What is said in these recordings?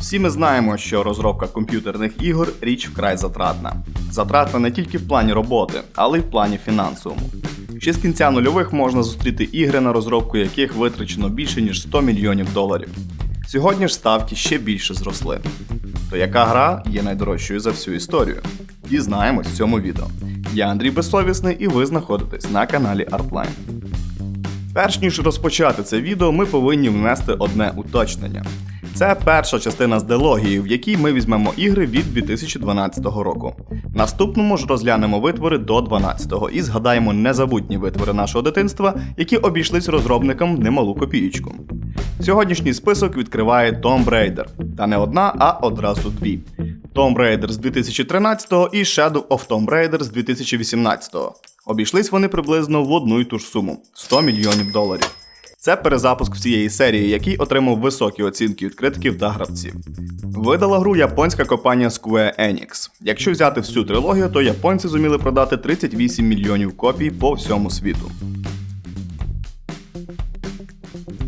Всі ми знаємо, що розробка комп'ютерних ігор річ вкрай затратна. Затратна не тільки в плані роботи, але й в плані фінансовому. Ще з кінця нульових можна зустріти ігри, на розробку яких витрачено більше ніж 100 мільйонів доларів. Сьогодні ж ставки ще більше зросли. То яка гра є найдорожчою за всю історію? Дізнаємось в цьому відео. Я Андрій Безсовісний і ви знаходитесь на каналі Artline. Перш ніж розпочати це відео, ми повинні внести одне уточнення. Це перша частина з дилогії, в якій ми візьмемо ігри від 2012 року. Наступному ж розглянемо витвори до 12-го і згадаємо незабутні витвори нашого дитинства, які обійшлись розробникам в немалу копієчку. Сьогоднішній список відкриває Tomb Raider. Та не одна, а одразу дві. Tomb Raider з 2013 і Shadow of Tomb Raider з 2018. Обійшлись вони приблизно в одну й ту ж суму 100 мільйонів доларів. Це перезапуск всієї серії, який отримав високі оцінки від критиків та гравців. Видала гру японська компанія Square Enix. Якщо взяти всю трилогію, то японці зуміли продати 38 мільйонів копій по всьому світу.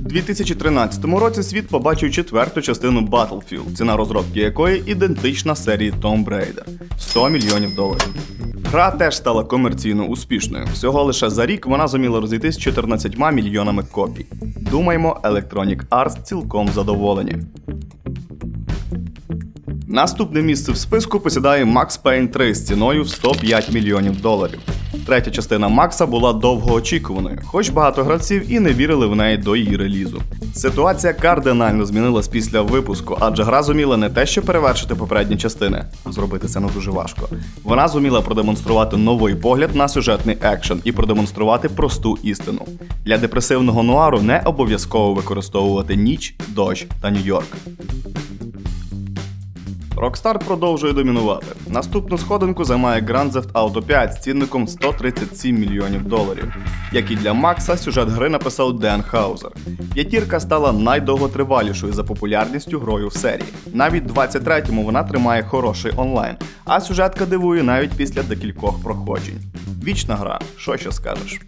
У 2013 році світ побачив четверту частину Battlefield, ціна розробки якої ідентична серії Tomb Raider 100 мільйонів доларів. Гра теж стала комерційно успішною. Всього лише за рік вона зуміла розійтись 14 мільйонами копій. Думаємо, Electronic Arts цілком задоволені. Наступне місце в списку посідає Max Payne 3 з ціною в 105 мільйонів доларів. Третя частина Макса була довгоочікуваною, хоч багато гравців і не вірили в неї до її релізу. Ситуація кардинально змінилась після випуску, адже гра зуміла не те, що перевершити попередні частини, зробити це не дуже важко. Вона зуміла продемонструвати новий погляд на сюжетний екшен і продемонструвати просту істину. Для депресивного нуару не обов'язково використовувати ніч, дощ та Нью-Йорк. Rockstar продовжує домінувати. Наступну сходинку займає Grand Theft Auto 5 з цінником 137 мільйонів доларів. Як і для Макса, сюжет гри написав Ден Хаузер. П'ятірка стала найдовготривалішою за популярністю грою в серії. Навіть 23-му вона тримає хороший онлайн, а сюжетка дивує навіть після декількох проходжень. Вічна гра, що ще скажеш?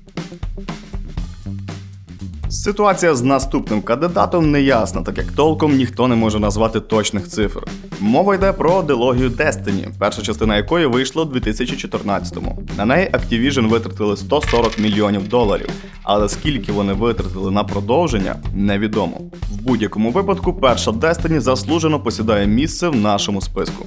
Ситуація з наступним кандидатом не ясна, так як толком ніхто не може назвати точних цифр. Мова йде про дилогію Destiny, перша частина якої вийшла у 2014-му. На неї Activision витратили 140 мільйонів доларів, але скільки вони витратили на продовження, невідомо. В будь-якому випадку, перша Destiny заслужено посідає місце в нашому списку.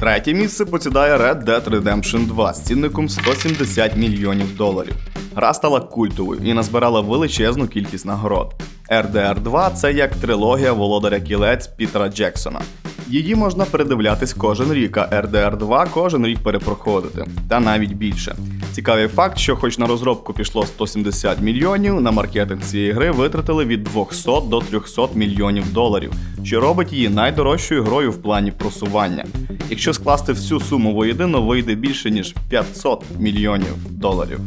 Третє місце посідає Red Dead Redemption 2 з цінником 170 мільйонів доларів. Гра стала культовою і назбирала величезну кількість нагород. RDR 2 це як трилогія володаря кілець Пітера Джексона. Її можна передивлятись кожен рік, а RDR 2 кожен рік перепроходити, та навіть більше. Цікавий факт, що хоч на розробку пішло 170 мільйонів, на маркетинг цієї гри витратили від 200 до 300 мільйонів доларів, що робить її найдорожчою грою в плані просування. Якщо скласти всю суму воєдино, вийде більше ніж 500 мільйонів доларів.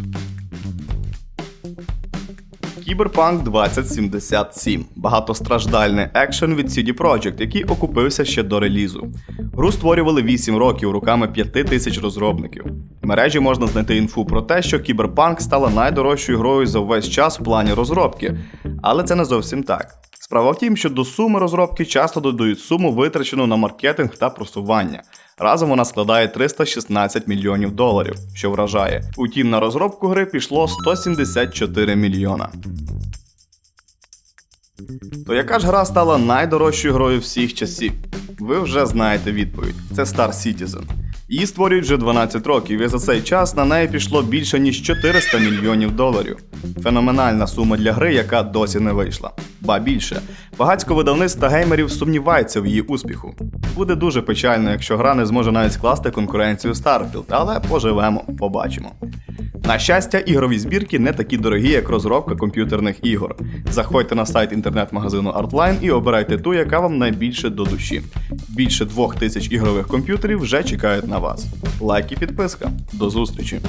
Кіберпанк 2077 багатостраждальний екшен від CD Projekt, який окупився ще до релізу. Гру створювали 8 років руками 5 тисяч розробників. В мережі можна знайти інфу про те, що Кіберпанк стала найдорожчою грою за весь час в плані розробки, але це не зовсім так. Справа в тім, що до суми розробки часто додають суму, витрачену на маркетинг та просування. Разом вона складає 316 мільйонів доларів, що вражає. Утім, на розробку гри пішло 174 мільйона. То яка ж гра стала найдорожчою грою всіх часів? Ви вже знаєте відповідь: це Star Citizen. Її створюють вже 12 років, і за цей час на неї пішло більше ніж 400 мільйонів доларів. Феноменальна сума для гри, яка досі не вийшла. Ба більше, багатько видавництв та геймерів сумніваються в її успіху. Буде дуже печально, якщо гра не зможе навіть скласти конкуренцію Starfield, але поживемо, побачимо. На щастя, ігрові збірки не такі дорогі, як розробка комп'ютерних ігор. Заходьте на сайт інтернет-магазину Artline і обирайте ту, яка вам найбільше до душі. Більше двох тисяч ігрових комп'ютерів вже чекають на вас. Лайк і підписка. До зустрічі!